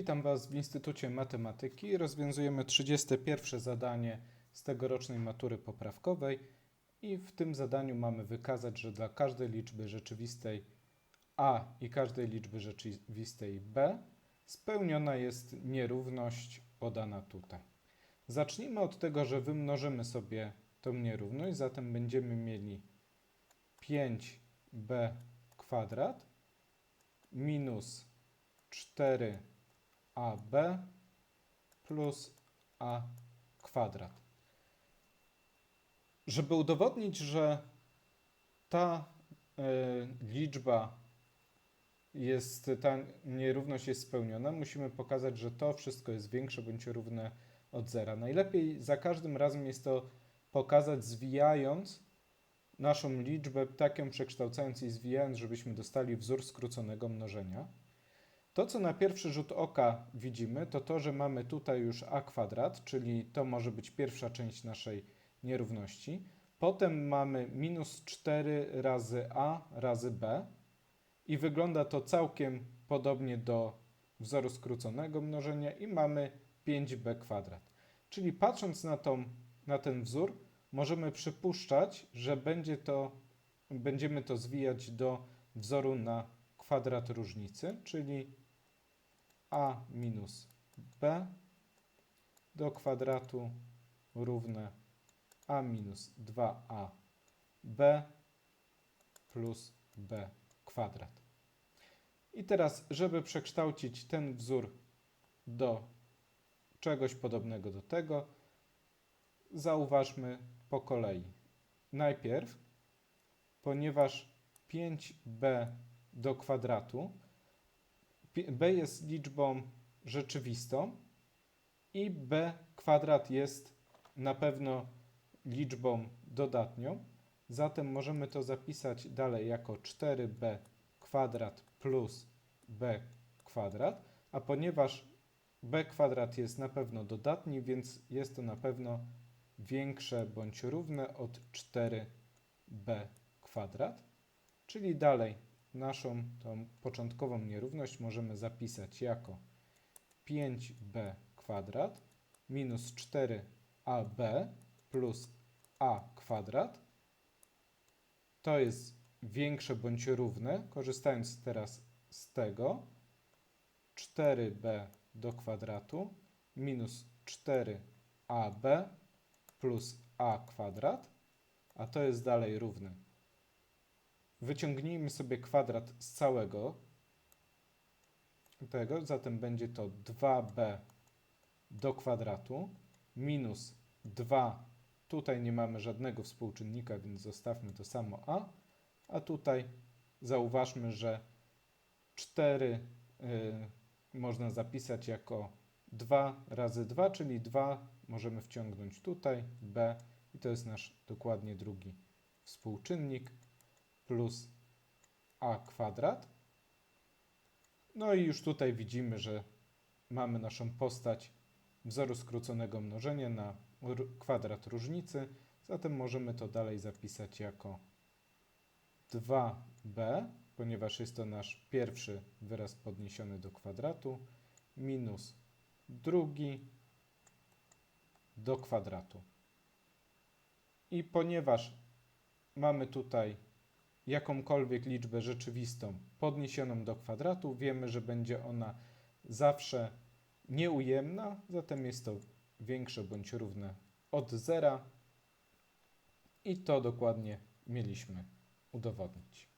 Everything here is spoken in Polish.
Witam Was w Instytucie Matematyki. Rozwiązujemy 31 zadanie z tegorocznej matury poprawkowej i w tym zadaniu mamy wykazać, że dla każdej liczby rzeczywistej a i każdej liczby rzeczywistej b spełniona jest nierówność podana tutaj. Zacznijmy od tego, że wymnożymy sobie tą nierówność, zatem będziemy mieli 5b kwadrat minus 4ab plus a kwadrat. Żeby udowodnić, że ta e, liczba jest, ta nierówność jest spełniona, musimy pokazać, że to wszystko jest większe bądź równe od zera. Najlepiej za każdym razem jest to pokazać zwijając naszą liczbę, tak ją przekształcając i zwijając, żebyśmy dostali wzór skróconego mnożenia. To, co na pierwszy rzut oka widzimy, to to, że mamy tutaj już a kwadrat, czyli to może być pierwsza część naszej nierówności. Potem mamy minus 4 razy a razy b i wygląda to całkiem podobnie do wzoru skróconego mnożenia i mamy 5b kwadrat. Czyli patrząc na, tą, na ten wzór, możemy przypuszczać, że będzie to, będziemy to zwijać do wzoru na kwadrat różnicy, czyli a minus b do kwadratu równe a minus 2a b plus b kwadrat. I teraz, żeby przekształcić ten wzór do czegoś podobnego do tego, zauważmy po kolei. Najpierw, ponieważ 5b do kwadratu, b jest liczbą rzeczywistą i b kwadrat jest na pewno liczbą dodatnią, zatem możemy to zapisać dalej jako 4b kwadrat plus b kwadrat, a ponieważ b kwadrat jest na pewno dodatni, więc jest to na pewno większe bądź równe od 4b kwadrat, czyli dalej naszą tą początkową nierówność możemy zapisać jako 5b kwadrat minus 4ab plus a kwadrat. To jest większe bądź równe, korzystając teraz z tego, 4b do kwadratu minus 4ab plus a kwadrat, a to jest dalej równe. Wyciągnijmy sobie kwadrat z całego tego, zatem będzie to 2b do kwadratu minus 2, tutaj nie mamy żadnego współczynnika, więc zostawmy to samo a, a tutaj zauważmy, że 4 y, można zapisać jako 2 razy 2, czyli 2 możemy wciągnąć tutaj, b i to jest nasz dokładnie drugi współczynnik plus a kwadrat. No i już tutaj widzimy, że mamy naszą postać wzoru skróconego mnożenia na kwadrat różnicy, zatem możemy to dalej zapisać jako 2b, ponieważ jest to nasz pierwszy wyraz podniesiony do kwadratu, minus drugi do kwadratu. I ponieważ mamy tutaj jakąkolwiek liczbę rzeczywistą podniesioną do kwadratu, wiemy, że będzie ona zawsze nieujemna, zatem jest to większe bądź równe od zera i to dokładnie mieliśmy udowodnić.